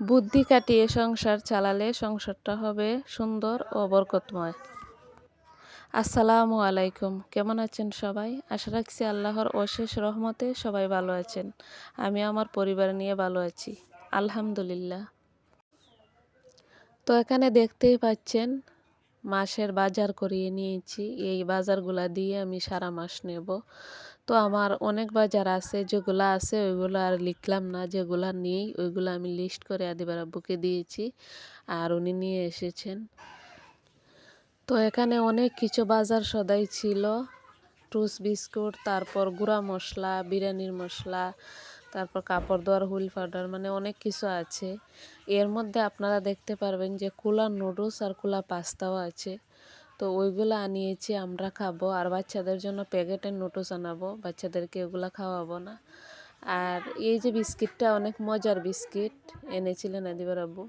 বুদ্ধি কাটিয়ে সংসার চালালে সংসারটা হবে সুন্দর ও বরকতময়। আসসালামু আলাইকুম। কেমন আছেন সবাই? আশা রাখছি আল্লাহর অশেষ রহমতে সবাই ভালো আছেন। আমি আমার পরিবার নিয়ে ভালো আছি। আলহামদুলিল্লাহ। তো এখানে দেখতেই পাচ্ছেন মাসের বাজার করিয়ে নিয়েছি। এই বাজারগুলা দিয়ে আমি সারা মাস নেব। তো আমার অনেক বাজার আছে, যেগুলো আছে ওইগুলো আর লিখলাম না, যেগুলো নেই ওইগুলো আমি লিস্ট করে আদিবার আব্বুকে দিয়েছি আর উনি নিয়ে এসেছেন। তো এখানে অনেক কিছু বাজার সদাই ছিল। টুস বিস্কুট, তারপর গুঁড়া মশলা, বিরিয়ানির মশলা তারপর কাপড় ধোয়ার, হুইল পাউডার মানে অনেক কিছু আছে। এর মধ্যে আপনারা দেখতে পারবেন যে কুলা নুডলস আর কুলা পাস্তাও আছে। তো ওইগুলো আনিয়েছি, আমরা খাব। আর বাচ্চাদের জন্য প্যাকেটের নুডলস আনাবো। বাচ্চাদেরকে ওগুলো খাওয়াবো না। আর এই যে বিস্কিটটা, অনেক মজার বিস্কিট এনেছিলেন আদিবার আব্বু।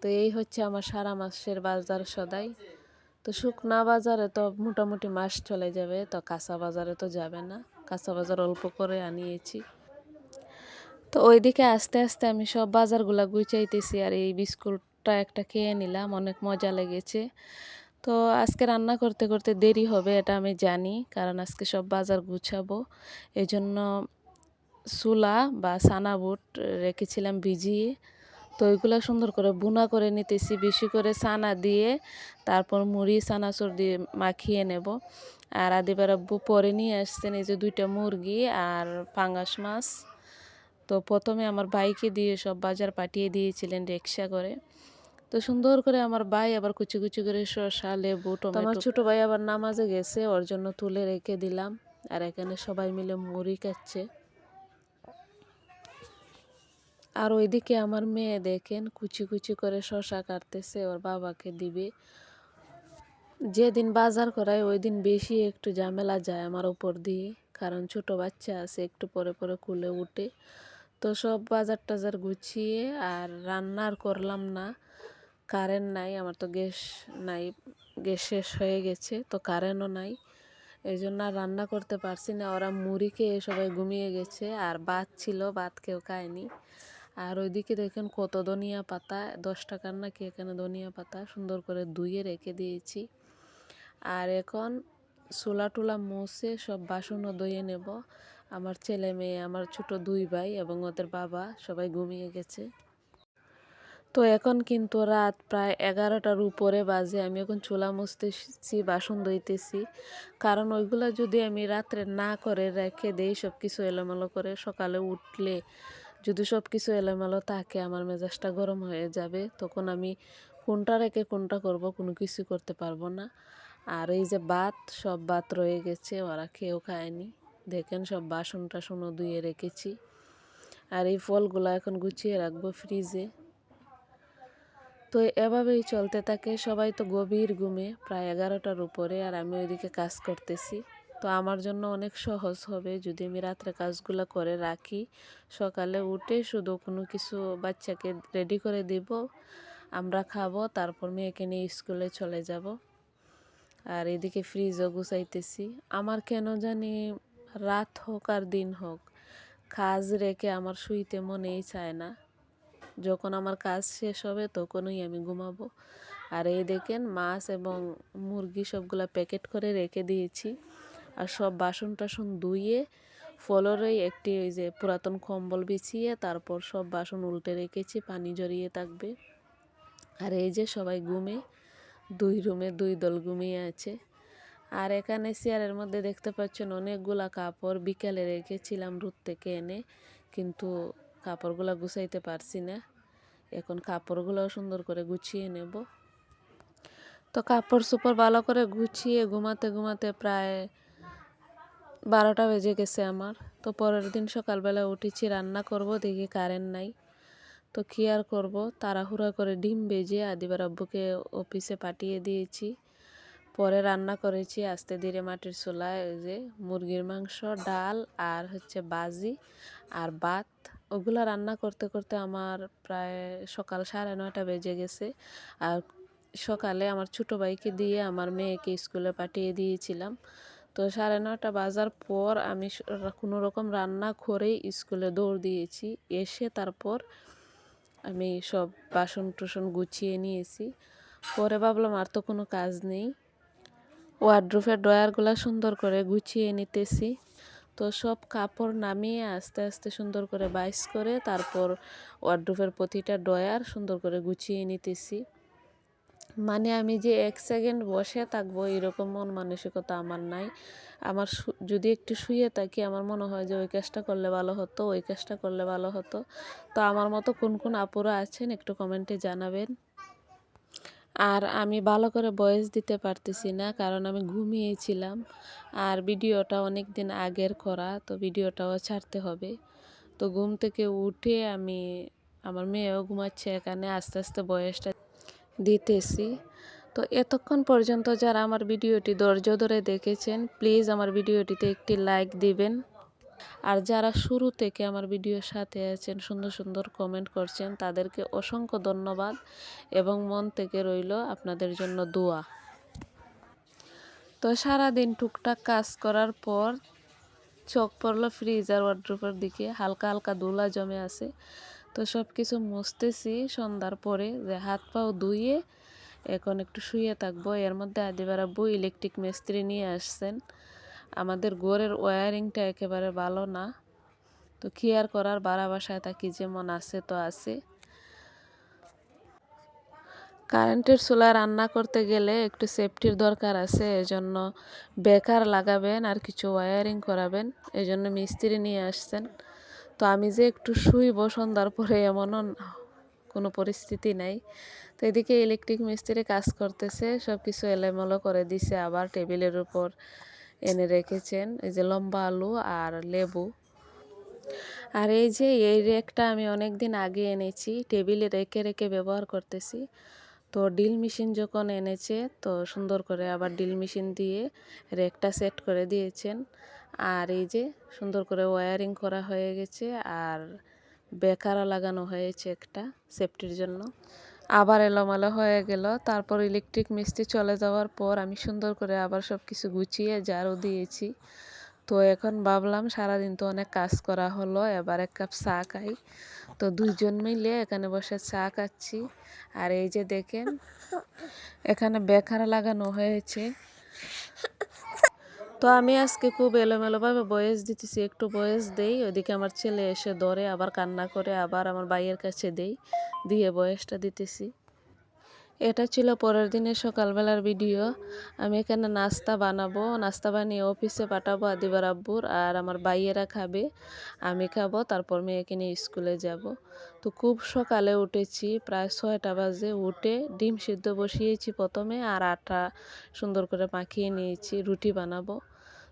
তো এই হচ্ছে আমার সারা মাসের বাজার সদাই। তো শুকনা বাজারে তো মোটামুটি মাস চলে যাবে। তো কাঁচা বাজারে তো যাবে না। কাঁচা বাজার অল্প করে আনিয়েছি। তো ওইদিকে আস্তে আস্তে আমি সব বাজারগুলো গুছাইতেছি আর এই বিস্কুটটা একটা খেয়ে নিলাম, অনেক মজা লেগেছে। তো আজকে রান্না করতে করতে দেরি হবে এটা আমি জানি, কারণ আজকে সব বাজার গুছাবো। এই জন্য সুলা বা সানা বুট রেখেছিলাম ভিজিয়ে, তো ওইগুলো সুন্দর করে বুনা করে নিতেছি, বেশি করে সানা দিয়ে তারপর মুড়ি সানাচুর দিয়ে মাখিয়ে নেব। আর আদিবার আব্বু পরে নিয়ে আসছেন, এই যে দুইটা মুরগি আর পাঙ্গাস মাছ। তো প্রথমে আমার ভাইকে দিয়ে সব বাজার পাঠিয়ে দিয়েছিলেন রিক্সা করে। তো সুন্দর করে আমার ভাই আবার কুচি কুচি করে শসা লেবু টমেটো আমার ছোটো ভাই আবার নামাজে গেছে ওর জন্য তুলে রেখে দিলাম। আর এখানে সবাই মিলে মুড়ি খাচ্ছে। আর ওইদিকে আমার মেয়ে দেখেন কুচি কুচি করে শশা কাটতেছে ওর বাবাকে দিবে। যেদিন বাজার করায় ওই দিন বেশি একটু ঝামেলা যায় আমার উপর দিয়ে কারণ ছোট বাচ্চা আছে একটু পরে পরে কুলে উঠে। তো সব বাজার টাজার গুছিয়ে আর রান্নার করলাম না। কারেন্ট নাই, আমার তো গ্যাস নাই, গ্যাস শেষ হয়ে গেছে, তো কারেন্টও নাই। এই জন্য আর রান্না করতে পারছি না। ওরা মুড়ি খেয়ে সবাই ঘুমিয়ে গেছে, আর ভাত ছিল, ভাত কেউ খায়নি। আর ওইদিকে দেখেন কত ধনিয়া পাতা, দশ টাকার নাকি এখানে ধনিয়া পাতা, সুন্দর করে ধুয়ে রেখে দিয়েছি। আর এখন চুলা টুলা মুছে সব বাসনও ধুয়ে নেব। আমার ছেলে মেয়ে, আমার ছোট দুই ভাই এবং ওদের বাবা সবাই ঘুমিয়ে গেছে। তো এখন কিন্তু রাত প্রায় এগারোটার উপরে বাজে, আমি এখন চুলা মুছতেছি, বাসন ধুইতেছি। কারণ ওইগুলো যদি আমি রাত্রে না করে রেখে দেই সব কিছু এলোমেলো করে সকালে উঠলে যদি সব কিছু এলোমেলো থাকে, আমার মেজাজটা গরম হয়ে যাবে। তখন আমি কোনটা রেখে কোনটা করব, কোনো কিছু করতে পারব না। আর এই যে ভাত, সব ভাত রয়ে গেছে, ওরা খেয়েও খায়নি। দেখেন সব বাসন টাসনও ধুয়ে রেখেছি। আর এই ফলগুলো এখন গুছিয়ে রাখব ফ্রিজে। তো এভাবেই চলতে থাকে, সবাই তো গভীর ঘুমে, প্রায় এগারোটার উপরে, আর আমি ওইদিকে কাজ করতেছি। তো আমার জন্য অনেক সহজ হবে, যদি আমি রাত্রে কাজগুলো করে রাখি। সকালে উঠে শুধু কোনো কিছু বাচ্চাকে রেডি করে দিব, আমরা খাব, তারপর মেয়েকে নিয়ে স্কুলে চলে যাব। আর এদিকে ফ্রিজও গুছাইতেছি। আমার কেন জানি রাত হোক আর দিন হোক, কাজ রেখে আমার শুইতে মনেই চায় না। যখন আমার কাজ শেষ হবে তখনই আমি ঘুমাবো। আর এই দেখেন, মাছ এবং মুরগি সবগুলা প্যাকেট করে রেখে দিয়েছি। আর সব বাসন টাসন ধুয়ে ফলরেই একটি ওই যে পুরাতন কম্বল বিছিয়ে, তারপর সব বাসন উল্টে রেখেছি, পানি জড়িয়ে থাকবে। আর এই যে সবাই ঘুমে, দুই রুমে দুই দল ঘুমিয়ে আছে। আর এখানে চেয়ারের মধ্যে দেখতে পাচ্ছেন অনেকগুলা কাপড় বিকালে রেখেছিলাম রুদ থেকে এনে, কিন্তু কাপড়গুলো গুছাইতে পারছি না। এখন কাপড়গুলো সুন্দর করে গুছিয়ে নেব। তো কাপড় সুপড় ভালো করে গুছিয়ে ঘুমাতে ঘুমাতে প্রায় বারোটা বেজে গেছে আমার। তো পরের দিন সকালবেলা উঠেছি, রান্না করব, দেখি কারেন্ট নাই। তো কী আর করব, তাড়াহুড়া করে ডিম বেজে আদিবার আব্বুকে অফিসে পাঠিয়ে দিয়েছি। পরে রান্না করেছি আস্তে ধীরে মাটির চুলায়, ওই যে মুরগির মাংস, ডাল আর হচ্ছে বাজি আর ভাত। ওগুলো রান্না করতে করতে আমার প্রায় সকাল সাড়ে নয়টা বেজে গেছে। আর সকালে আমার ছোটো ভাইকে দিয়ে আমার মেয়েকে স্কুলে পাঠিয়ে দিয়েছিলাম। তো সাড়ে নটা বাজার পর আমি কোনো রকম রান্না করেই স্কুলে দৌড় দিয়েছি। এসে তারপর আমি সব বাসন টুসন গুছিয়ে নিয়েছি। পরে ভাবলাম আর তো কোনো কাজ নেই। ওয়ার্ড্রোফের ড্রয়ারগুলো সুন্দর করে গুছিয়ে নিতেছি। তো সব কাপড় নামিয়ে আস্তে আস্তে সুন্দর করে বাইস করে তারপর ওয়ার্ড্রোফের প্রতিটা ড্রয়ার সুন্দর করে গুছিয়ে নিতেছি। মানে আমি যে এক সেকেন্ড বসে থাকব এরকম মন মানসিকতা আমার নাই। আমার যদি একটু শুয়ে থাকি আমার মনে হয় যে ওই কাজটা করলে ভালো হতো, ওই কাজটা করলে ভালো হতো। তো আমার মতো কোন কোন আপুরা আছেন একটু কমেন্টে জানাবেন। আর আমি ভালো করে বয়স দিতে পারতেছি না, কারণ আমি ঘুমিয়েছিলাম। আর ভিডিওটা অনেক দিন আগের করা, তো ভিডিওটাও ছাড়তে হবে। তো ঘুম থেকে উঠে আমি, আমার মেয়েও ঘুমাচ্ছে এখানে, আস্তে আস্তে বয়সটা দিতেছি। তো এতক্ষণ পর্যন্ত যারা আমার ভিডিওটি ধৈর্য ধরে দেখেছেন প্লিজ আমার ভিডিওটিতে একটি লাইক দিবেন। আর যারা শুরু থেকে আমার ভিডিওর সাথে আছেন, সুন্দর সুন্দর কমেন্ট করছেন, তাদেরকে অসংখ্য ধন্যবাদ এবং মন থেকে রইল আপনাদের জন্য দোয়া। তো সারাদিন টুকটাক কাজ করার পর চোখ পড়ল ফ্রিজ আর ওয়ার্ড্রোপের দিকে, হালকা হালকা দোলা জমে আছে। তো সব কিছু মুছতেছি, সন্ধ্যার পরে যে হাত পাও ধুয়ে এখন একটু শুয়ে থাকব, এর মধ্যে আদিবার আব্বু ইলেকট্রিক মিস্ত্রি নিয়ে আসছেন। আমাদের ঘরের ওয়ারিংটা একেবারে ভালো না। তো কি আর করার বাড়া বাসায় থাকি যেমন আছে তো আছে। কারেন্টের চুলা রান্না করতে গেলে একটু সেফটির দরকার আছে, এজন্য বেকার লাগাবেন আর কিছু ওয়ারিং করাবেন, এজন্য মিস্ত্রি নিয়ে আসছেন। তো আমি যে একটু শুইব সন্ধ্যার পরে এমনও কোনো পরিস্থিতি নাই। তো এদিকে ইলেকট্রিক মিস্ত্রি কাজ করতেছে সব কিছু এলোমেলো করে দিছে, আবার টেবিলের উপর এনে রেখেছেন, এই যে লম্বা আলু আর লেবু। আর এই যে, এই রেকটা আমি অনেক দিন আগে এনেছি, টেবিলে রেখে রেখে ব্যবহার করতেছি। তো ডিল মেশিন যখন এনেছে, তো সুন্দর করে আবার ডিল মেশিন দিয়ে রেকটা সেট করে দিয়েছেন। আর এই যে, সুন্দর করে ওয়ারিং করা হয়ে গেছে, আর বেকারও লাগানো হয়েছে একটা সেফটির জন্য। আবার এলোমেলো হয়ে গেল। তারপর ইলেকট্রিক মিস্ত্রি চলে যাওয়ার পর আমি সুন্দর করে আবার সব কিছু গুছিয়ে ঝাড়ু দিয়েছি। তো এখন ভাবলাম সারাদিন তো অনেক কাজ করা হলো, এবার এক কাপ চা খাই। তো দুইজন মিলে এখানে বসে চা খাচ্ছি। আর এই যে দেখেন, এখানে বেকার লাগানো হয়েছে। তো আমি আজকে খুব এলোমেলোভাবে বয়স দিতেছি, একটু বয়স দেই ওদিকে আমার ছেলে এসে ধরে, আবার কান্না করে, আবার আমার ভাইয়ের কাছে দেই, দিয়ে বয়সটা দিতেছি। এটা ছিল পরের দিনের সকালবেলার ভিডিও। আমি এখানে নাস্তা বানাবো, নাস্তা বানিয়ে অফিসে পাঠাবো আদিবার আব্বুর, আর আমার ভাইয়েরা খাবে, আমি খাব, তারপর মেয়েকে নিয়ে স্কুলে যাব। তো খুব সকালে উঠেছি, প্রায় ছয়টা বাজে, উঠে ডিম সিদ্ধ বসিয়েছি প্রথমে, আর আটা সুন্দর করে মাখিয়ে নিয়েছি, রুটি বানাবো।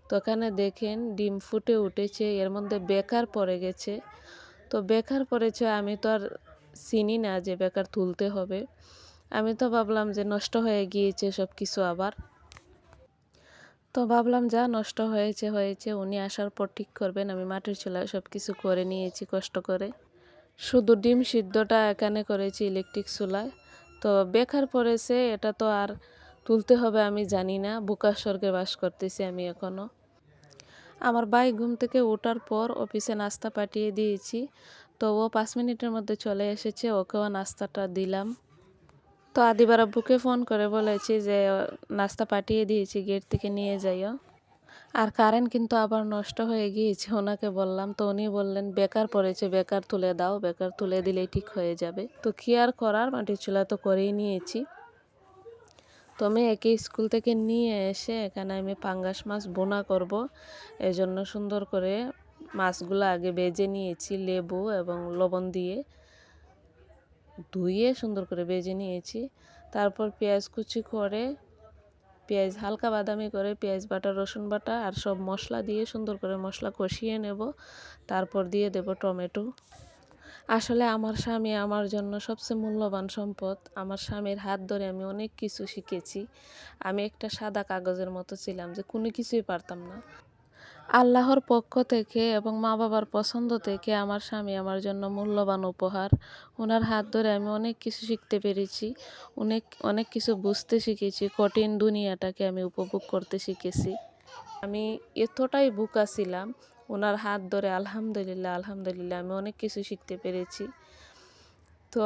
তো এখানে দেখেন ডিম ফুটে উঠেছে, এর মধ্যে বেকার পড়ে গেছে। তো বেকার পড়েছে, আমি তো আর চিনি না যে বেকার তুলতে হবে। আমি তো ভাবলাম যে নষ্ট হয়ে গিয়েছে সব কিছু আবার। তো ভাবলাম যা নষ্ট হয়েছে হয়েছে, উনি আসার পর ঠিক করবেন, আমি মাটির চুলায় সব কিছু করে নিয়েছি কষ্ট করে। শুধু ডিম সিদ্ধটা এখানে করেছি ইলেকট্রিক চুলায়। তো বেকার পড়েছে, এটা তো আর তুলতে হবে আমি জানি না। বুকার স্বর্গে বাস করতেছি আমি এখনও আমার ভাই ঘুম থেকে ওঠার পর অফিসে নাস্তা পাঠিয়ে দিয়েছি। তো ও পাঁচ মিনিটের মধ্যে চলে এসেছে, ওকেও নাস্তাটা দিলাম। তো আদিবার আব্বুকে ফোন করে বলেছি যে, নাস্তা পাঠিয়ে দিয়েছি, গেট থেকে নিয়ে যাইও। আর কারেন্ট কিন্তু আবার নষ্ট হয়ে গিয়েছে, ওনাকে বললাম। তো উনি বললেন, বেকার পড়েছে, বেকার তুলে দাও, বেকার তুলে দিলেই ঠিক হয়ে যাবে। তো কি আর করার, মাটির চুলা তো করেই নিয়েছি। তো আমি একে স্কুল থেকে নিয়ে এসে এখানে আমি পাঙ্গাস মাছ বোনা করব। এজন্য সুন্দর করে মাছগুলো আগে বেজে নিয়েছি লেবু এবং লবণ দিয়ে। ধুয়ে সুন্দর করে বেজে নিয়েছি। তারপর পেঁয়াজ কুচি করে, পেঁয়াজ, হালকা বাদামি করে পেঁয়াজ বাটা, রসুন বাটা আর সব মশলা দিয়ে সুন্দর করে মশলা কষিয়ে নেব। তারপর দিয়ে দেব টমেটো। আসলে আমার স্বামী আমার জন্য সবচেয়ে মূল্যবান সম্পদ। আমার স্বামীর হাত ধরে আমি অনেক কিছু শিখেছি। আমি একটা সাদা কাগজের মতো ছিলাম যে কোনো কিছুই পারতাম না। আল্লাহর পক্ষ থেকে এবং মা বাবার পছন্দ থেকে আমার স্বামী আমার জন্য মূল্যবান উপহার। ওনার হাত ধরে আমি অনেক কিছু শিখতে পেরেছি, অনেক অনেক কিছু বুঝতে শিখেছি, কঠিন দুনিয়াটাকে আমি উপভোগ করতে শিখেছি। আমি এতটাই বুকা ছিলাম ওনার হাত ধরে আলহামদুলিল্লাহ আলহামদুলিল্লাহ আমি অনেক কিছু শিখতে পেরেছি। তো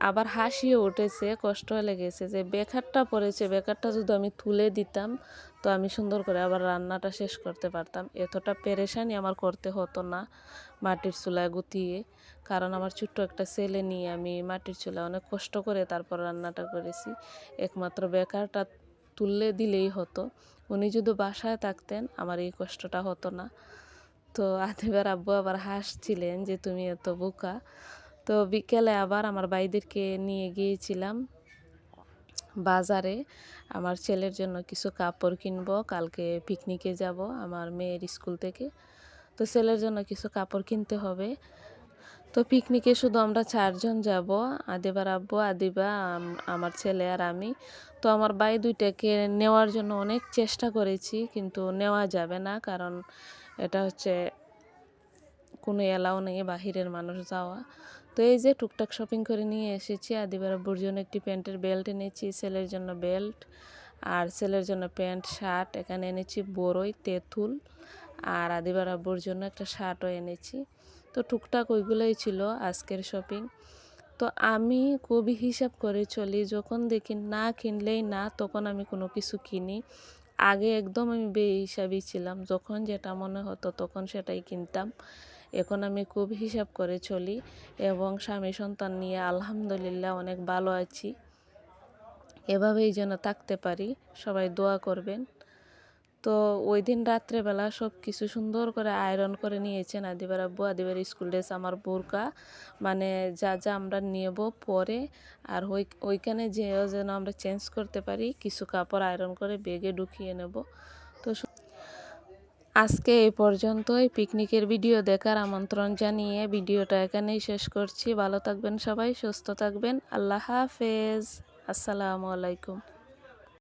আবার হাসিও উঠেছে কষ্ট লেগেছে যে বেকারটা পড়েছে, বেকারটা যদি আমি তুলে দিতাম তো আমি সুন্দর করে আবার রান্নাটা শেষ করতে পারতাম। এতটা পেরেশানি আমার করতে হতো না মাটির চুলায় গুতিয়ে কারণ আমার ছোট্ট একটা ছেলে নিয়ে আমি মাটির চুলায় অনেক কষ্ট করে তারপর রান্নাটা করেছি। একমাত্র বেকারটা তুললে দিলেই হতো। উনি যদি বাসায় থাকতেন আমার এই কষ্টটা হতো না। তো আদিবার আব্বু আবার হাসছিলেন যে, তুমি এত বোকা। তো বিকেলে আবার আমার ভাইদেরকে নিয়ে গিয়েছিলাম বাজারে। আমার ছেলের জন্য কিছু কাপড় কিনবো, কালকে পিকনিকে যাব আমার মেয়ের স্কুল থেকে। তো ছেলের জন্য কিছু কাপড় কিনতে হবে। তো পিকনিকে শুধু আমরা চারজন যাব আদিবার আব্বু আদিবা আমার ছেলে আর আমি। তো আমার ভাই দুইটাকে নেওয়ার জন্য অনেক চেষ্টা করেছি, কিন্তু নেওয়া যাবে না কারণ এটা হচ্ছে কোনো এলাও নেই বাহিরের মানুষ যাওয়া। তো এই যে টুকটাক শপিং করে নিয়ে এসেছি। আদিবার আব্বুর জন্য একটি প্যান্টের বেল্ট এনেছি, ছেলের জন্য বেল্ট আর ছেলের জন্য প্যান্ট শার্ট এখানে এনেছি বড়ই তেঁতুল আর আদিবার আব্বুর জন্য একটা শার্টও এনেছি। তো টুকটাক ওইগুলোই ছিল আজকের শপিং তো আমি খুবই হিসাব করে চলি, যখন দেখি না কিনলেই না, তখন আমি কোনো কিছু কিনি। আগে একদম আমি বে ছিলাম। যখন যেটা মনে হতো তখন সেটাই কিনতাম। এখন আমি খুব হিসাব করে চলি এবং স্বামী সন্তান নিয়ে আলহামদুলিল্লাহ অনেক ভালো আছি। এভাবেই যেন থাকতে পারি। সবাই দোয়া করবেন। তো ওই দিন রাত্রেবেলা সব কিছু সুন্দর করে আয়রন করে নিয়েছেন আদিবার আব্বু। আদিবার স্কুল ড্রেস আমার বোরকা। মানে যা যা আমরা নেব পরে আর ওই, ওইখানে যেও যেন আমরা চেঞ্জ করতে পারি, কিছু কাপড় আয়রন করে বেগে ঢুকিয়ে নেব। তো আজকে এই পর্যন্তই। পিকনিকের ভিডিও দেখার আমন্ত্রণ জানিয়ে ভিডিওটা এখানেই শেষ করছি। ভালো থাকবেন সবাই, সুস্থ থাকবেন। আল্লাহ হাফেজ। আসসালামু আলাইকুম।